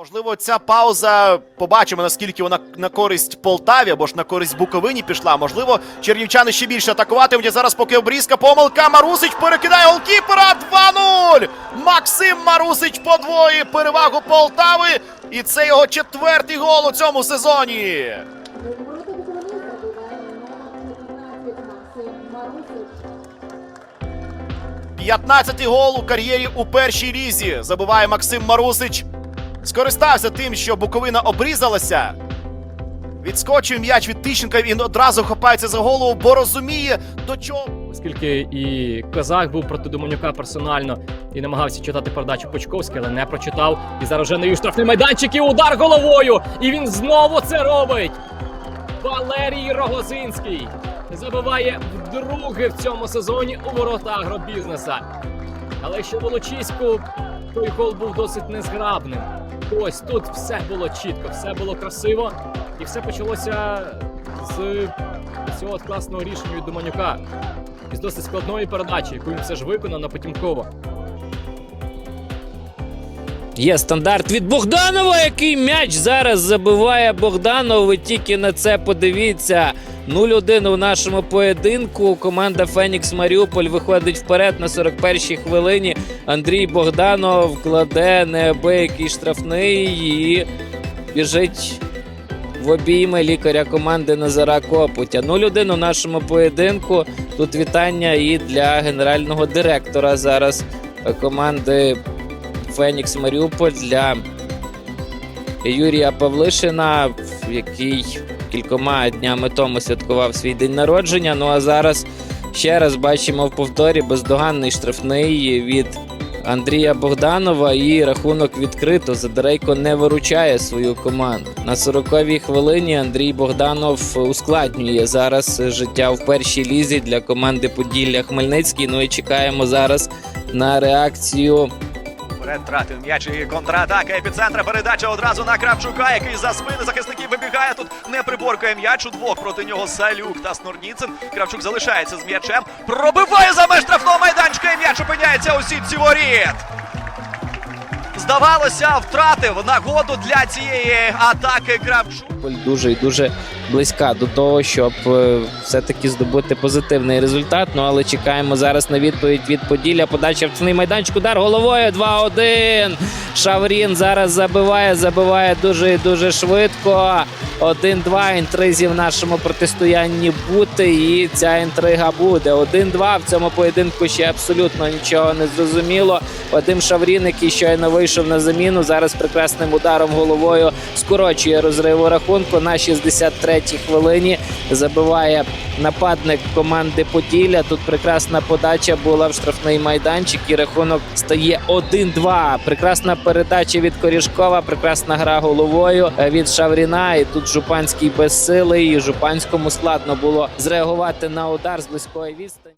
Можливо, ця пауза побачимо, наскільки вона на користь Полтаві або ж на користь Буковині пішла. Можливо, чернівчани ще більше атакуватимуть. Зараз поки обрізка, помилка. Марусич перекидає голкіпера 2-0. Максим Марусич подвоює перевагу Полтави. І це його четвертий гол у цьому сезоні. Ворота Буковини забиває номер 19 Максим Марусич. 15-й гол у кар'єрі у першій лізі. Забиває Максим Марусич. Скористався тим, що Буковина обрізалася. Відскочив м'яч від Тищенка. Він одразу хапається за голову, бо розуміє, до чого. Оскільки і Козак був проти Доманюка персонально і намагався читати передачу Почковський, але не прочитав. І зараз вже навів штрафний майданчик і удар головою. І він знову це робить. Валерій Рогозинський забиває вдруге в цьому сезоні у ворота агробізнеса. Але в Волочиську той гол був досить незграбним. Ось тут все було чітко, все було красиво, і все почалося з цього класного рішення від Доманюка. Із досить складної передачі, яку він все ж виконав на Потімкова. Є стандарт від Богданова, який м'яч зараз забиває Богданов. Ви тільки на це подивіться. 0-1 у нашому поєдинку. Команда Фенікс Маріуполь виходить вперед на 41-й хвилині. Андрій Богданов кладе неабиякий штрафний і біжить в обійми лікаря команди Назара Копутя. 0-1 у нашому поєдинку. Тут вітання і для генерального директора зараз команди Фенікс Маріуполь для Юрія Павлишина, який кількома днями тому святкував свій день народження. Ну а зараз ще раз бачимо в повторі бездоганний штрафний від Андрія Богданова і рахунок відкрито. Задерейко не виручає свою команду. На 40-й хвилині Андрій Богданов ускладнює зараз життя в першій лізі для команди Поділля Хмельницький. Ну і чекаємо зараз на реакцію Вперед м'яч і контратака епіцентра. Передача одразу на Кравчука, який за спини захисників вибігає. Тут не приборкає м'яч. Двох проти нього Салюк та Снурніцин. Кравчук залишається з м'ячем. Пробиває за меж штрафного майданчика і м'яч опиняється у сітці воріт. Здавалося, втратив нагоду для цієї атаки Кравчук. Дуже і дуже близька до того, щоб е, все-таки здобути позитивний результат. Ну але чекаємо зараз на відповідь від Поділля. Подача в цінний майданчик. Удар головою 2-1. Шаврін зараз забиває, забиває дуже і дуже швидко. 1-2 інтризі в нашому протистоянні бути, і ця інтрига буде. 1-2 в цьому поєдинку ще абсолютно нічого не зрозуміло. Вадим Шаврін, який щойно вийшов на заміну, зараз прекрасним ударом головою скорочує розрив у рахунку. На 63-й хвилині забиває нападник команди Поділля. Тут прекрасна подача була в штрафний майданчик, і рахунок стає 1-2. Прекрасна передача від Корішкова, прекрасна гра головою від Шавріна. І тут Жупанський безсилий. Жупанському складно було зреагувати на удар з близької відстані.